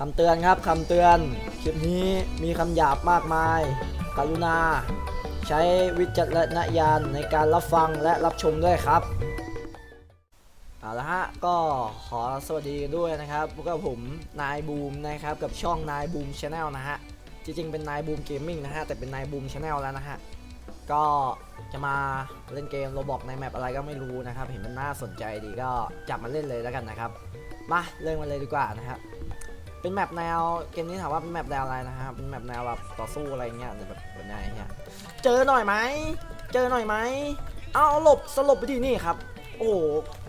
คำเตือนครับคำเตือน คลิปนี้มีคำหยาบมากมาย กรุณา ใช้วิจารณญาณในการรับฟังและรับชมด้วยครับเอาละฮะก็ขอสวัสดีด้วยนะครับพวกผมนายบูมนะครับกับช่องนายบูมชาแนลนะฮะจริงๆเป็นนายบูมเกมมิ่งนะฮะแต่เป็นนายบูมชาแนลแล้วนะฮะก็จะมาเล่นเกมโรบอกในแมปอะไรก็ไม่รู้นะครับ เห็นมันน่าสนใจดีก็จับมาเล่นเลยแล้วกันนะครับ มาเริ่มกันเลยดีกว่านะครับ เป็นแมปแนวเกมนี้ถามว่าเป็นแมปแนวอะไรนะครับเป็นแมปแนวแบบต่อสู้อะไรเงี้ยแบบแบบไหนเงี้ยเจอหน่อยไหมเจอหน่อยไหมเอาหลบสลบไปที่นี่ครับโอ้โห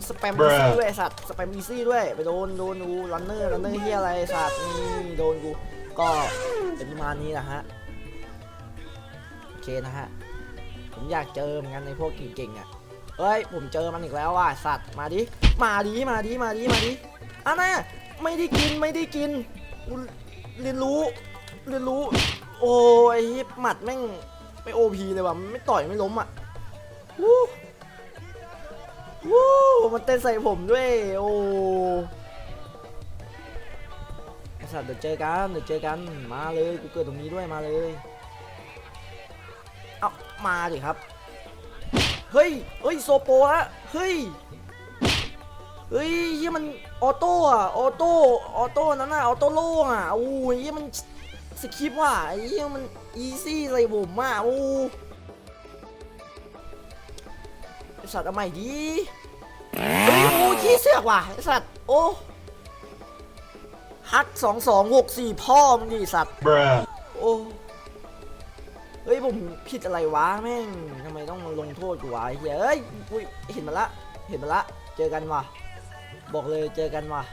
สแปมอีซี่ Bruh ด้วยไอ้สัตว์สแปมอีซี่ด้วยไปโดนโดนกูรันเนอร์รันเนอร์เฮียอะไรไอ้สัตว์นี่โดนกูก็เป็นประมาณนี้นะฮะโอเคนะฮะผมอยากเจอเหมือนกันในพวกเก่งๆอะเฮ้ยผมเจอมันอีกแล้วว่ะสัตว์มาดิมาดิมาดิมาดิมาดิอะนะ ไม่ได้กินไม่ได้กินกูเรียนรู้ เรียนรู้ โอ้ยฮิปหมัดแม่งไม่โอพีเลยว่ะไม่ต่อยไม่ล้มอะวู้วู้มันเต้นใส่ผมด้วย โอ้ไอสัตว์เดี๋ยวเจอกันเดี๋ยวเจอกันมาเลยกูเกิดตรงนี้ด้วยมาเลยเอามาดิครับ เฮ้ยเฮ้ยโซโปะเฮ้ย เฮ้ยเหี้ยมันออโต้อะออโต้ออโต้นั่นน่ะออโต้โล่งอะโอ้ยเหี้ยมันสคริปต์ว่ะไอ้เหี้ยมันอีซี่ใส่ผมอะโอ้ไอสัตว์เอาใหม่ดิเฮ้ยโอ้ขี้เสือกว่ะไอสัตว์โอ้ฮักสองสองหกสี่พ่อมึงดิสัตว์ Bruh. โอ้เฮ้ยผมผิดอะไรวะแม่งทำไมต้องมาลงโทษกูวะไอ้เหี้ยเฮ้ยอุ้ยเห็นมันละ เห็นมันละ เจอกันว่ะ บอกเลยเจอกันว่ะ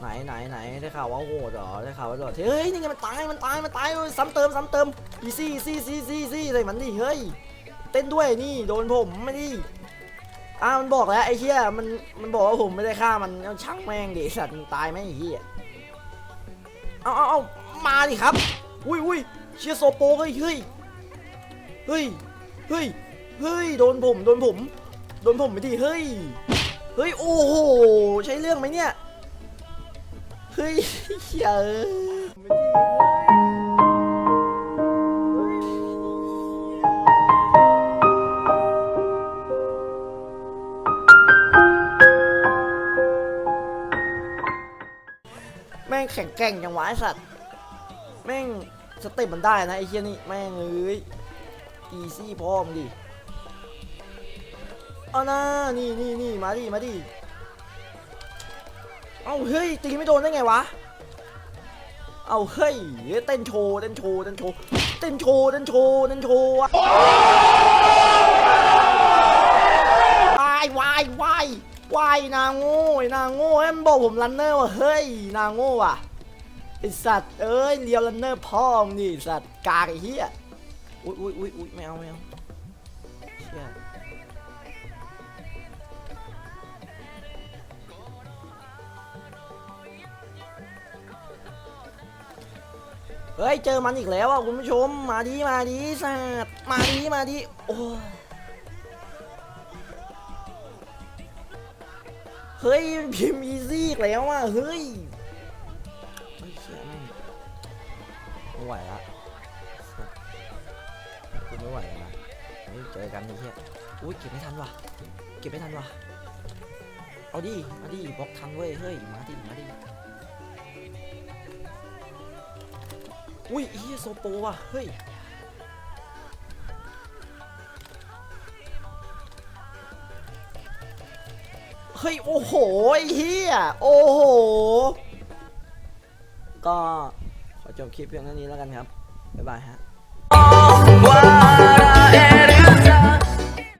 ไหนไหนไหนได้ข่าวว่าโหดเหรอได้ข่าวว่าโหดเฮ้ยนี่ไงมันตายมันตายมันตายซ้ำเติมซ้ำเติมอีซี่ซี่ซี่ซี่ซี่ใส่มันดิเฮ้ยเต้นด้วยนี่โดนผมไม่ดิอ้ามันบอกแล้วไอ้เหี้ยมันมันบอกว่าผมไม่ได้ฆ่ามันเอาช่างแม่งดิสัตว์มันตายไหมไอ้เหี้ยเอาเอาเอามาดิครับอุ้ยอุ้ยเชียร์โซโปเฮ้ยเฮ้ยเฮ้ยเฮ้ยเฮ้ยโดนผมโดนผมโดนผมไปดิเฮ้ย เฮ้ย โอ้โห ใช่เรื่องไหมเนี่ย เฮ้ยเชียเอ้ยแม่งแข็งแกร่งจังวะไอสัตว์ แม่งสเต็ปมันได้นะไอ้เชี่ยนี่ แม่งเอ้ย อีซี่พร้อมงดิ เอานะนี่นี่นี่มาดิมาดิเอาเฮ้ยตีไม่โดนได้ไงวะเอาเฮ้ยเต้นโชว์เต้นโชว์เต้นโชว์เต้นโชว์เต้นโชว์เต้นโชว์อะวายวายวายวายนางโง่นางโง่เอมบอกผมรันเนอร์ว่ะเฮ้ยนางโง่ว่ะไอสัตว์เอ้ยเรียวลันเนอร์พ่อมนี่สัตว์กากไอเหี้ยอุ้ยอุ้ยอุ้ยอุ้ยไม่เอาไม่เอาเชี่ย เฮ้ยเจอมันอีกแล้วอะคุณผู้ชมมาดีมาดีสัตว์มาดีมาดีโอ้เฮ้ยพิมพ์อีซี่อีกแล้วอะเฮ้ยไม่ไหวละกูไม่ไหวแล้วนะเฮ้ยเจอกันไอ้เหี้ยอุ้ยเก็บไม่ทันว่ะเก็บไม่ทันว่ะเอาดิมาดิบล็อกทันเว้ยเฮ้ยมาดิมาดิ อุ้ยไอ้เหี้ยโซโปว่ะ เฮ้ย เฮ้ย โอ้โหไอ้เฮียโอ้โห ก็ ขอจบคลิปเพียงเท่านี้แล้วกันครับ บ๊ายบายฮะ